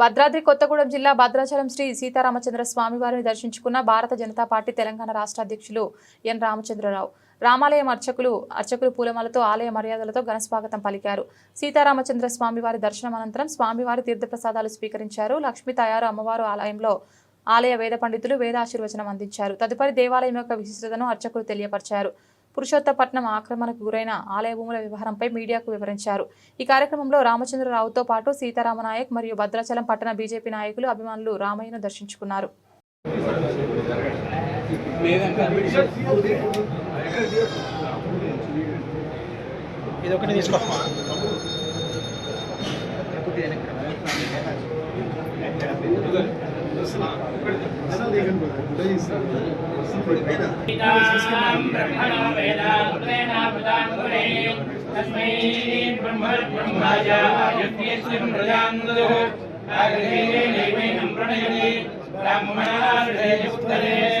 భద్రాద్రి కొత్తగూడెం జిల్లా భద్రాచలం శ్రీ సీతారామచంద్ర స్వామివారిని దర్శించుకున్న భారత జనతా పార్టీ తెలంగాణ రాష్ట్ర అధ్యక్షులు ఎన్ రామచంద్రరావు. రామాలయం అర్చకులు అర్చకులు పూలమాలతో ఆలయ మర్యాదలతో ఘనస్వాగతం పలికారు. సీతారామచంద్ర స్వామివారి దర్శనం అనంతరం స్వామివారి తీర్థప్రసాదాలు స్వీకరించారు. లక్ష్మీ తయారు అమ్మవారు ఆలయంలో ఆలయ వేద పండితులు వేదాశీర్వచనం అందించారు. తదుపరి దేవాలయం యొక్క విశిష్టతను అర్చకులు తెలియపరిచారు. పురుషోత్తపట్నం ఆక్రమణకు గురైన ఆలయ భూముల వ్యవహారంపై మీడియాకు వివరించారు. ఈ కార్యక్రమంలో రామచంద్రరావుతో పాటు సీతారామనాయక్ మరియు భద్రాచలం పట్టణ బీజేపీ నాయకులు అభిమానులు రామయ్యను దర్శించుకున్నారు. तस्मै ब्रह्मब्रह्माय यज्ञेश्वरं प्रजान्दुः आगृहेणैवैनं प्रणयति ब्राह्मणार्षे उत्तरे ब्राह्मणो वै